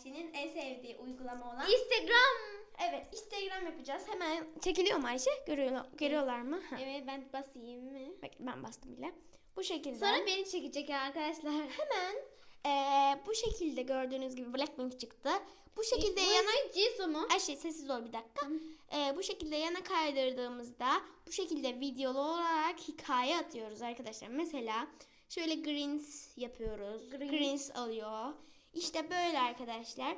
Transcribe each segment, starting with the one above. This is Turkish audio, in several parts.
Ayşe'nin en sevdiği uygulama olan Instagram. Evet Instagram yapacağız. Hemen çekiliyor mu Ayşe? Görüyor, görüyorlar mı? Ha. Evet ben basayım mı? Bak, ben bastım bile. Bu şekilde. Sonra beni çekecek arkadaşlar. hemen eee, bu şekilde gördüğünüz gibi Blackpink çıktı. Bu şekilde yana yana Jisoo mu? Ayşe sessiz ol bir dakika. Eee, bu şekilde yana kaydırdığımızda bu şekilde videolu olarak hikaye atıyoruz arkadaşlar. Mesela şöyle greens yapıyoruz. Greens. Greens alıyor. İşte böyle arkadaşlar.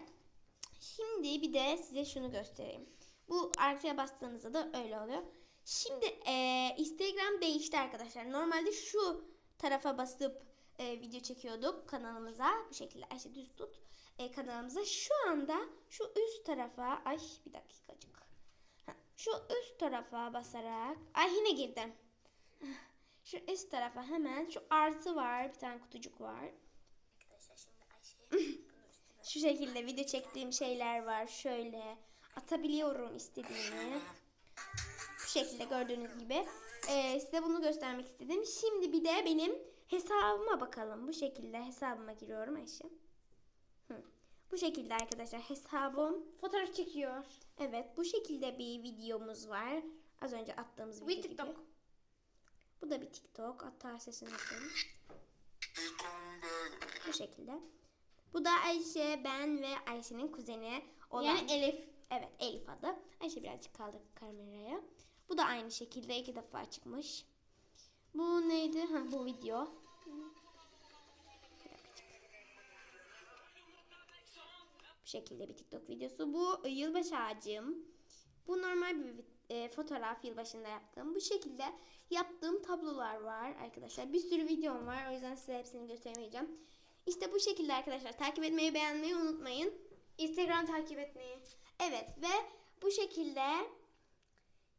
Şimdi bir de size şunu göstereyim. Bu artıya bastığınızda da öyle oluyor. Şimdi eee, Instagram değişti arkadaşlar. Normalde şu tarafa basıp eee, video çekiyorduk kanalımıza. Bu şekilde Ayşe düz tut eee, kanalımıza. Şu anda şu üst tarafa ay bir dakikacık. Şu üst tarafa basarak ay yine girdim. Şu üst tarafa hemen şu artı var. Bir tane kutucuk var. Şu şekilde video çektiğim şeyler var. Şöyle atabiliyorum istediğimi. Bu şekilde gördüğünüz gibi. Ee, size bunu göstermek istedim. Şimdi bir de benim hesabıma bakalım. Bu şekilde hesabıma giriyorum Ayşe. Hı. Bu şekilde arkadaşlar hesabım. Fotoğraf çekiyor. Evet bu şekilde bir videomuz var. Az önce attığımız Bir video TikTok. gibi. Bu da bir TikTok. Hatta sesini açalım. Bu şekilde. Bu da Ayşe, ben ve Ayşe'nin kuzeni olan. Yani Elif. Evet Elif adı. Ayşe birazcık kaldır kameraya. Bu da aynı şekilde iki defa çıkmış. Bu neydi? Ha, bu video. Bu şekilde bir TikTok videosu. Bu yılbaşı ağacım. Bu normal bir e, fotoğraf yılbaşında yaptığım. Bu şekilde yaptığım tablolar var arkadaşlar. Bir sürü videom var. O yüzden size hepsini göstermeyeceğim. İşte bu şekilde arkadaşlar. Takip etmeyi, beğenmeyi unutmayın. Instagram takip etmeyi. Evet ve bu şekilde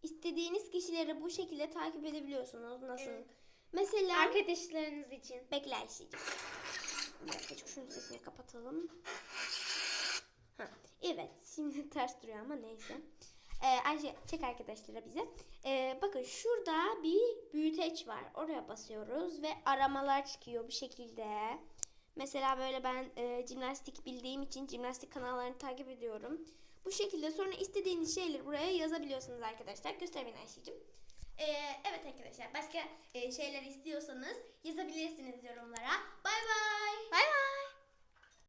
istediğiniz kişileri bu şekilde takip edebiliyorsunuz. Nasıl? Evet. Mesela Arkadaşlarınız için. bekle Ayşe'cim. Bir dakika şunun sesini kapatalım. Ha, evet şimdi ters duruyor ama neyse. Ee, Ayşe çek arkadaşlara bize. Ee, bakın şurada bir büyüteç var. Oraya basıyoruz ve aramalar çıkıyor bu şekilde. Mesela böyle ben e, jimnastik bildiğim için jimnastik kanallarını takip ediyorum. Bu şekilde sonra istediğiniz şeyleri buraya yazabiliyorsunuz arkadaşlar. Göstermeyin Ayşe'cim. Ee, evet arkadaşlar başka e, şeyler istiyorsanız yazabilirsiniz yorumlara. Bay bay. Bay bay.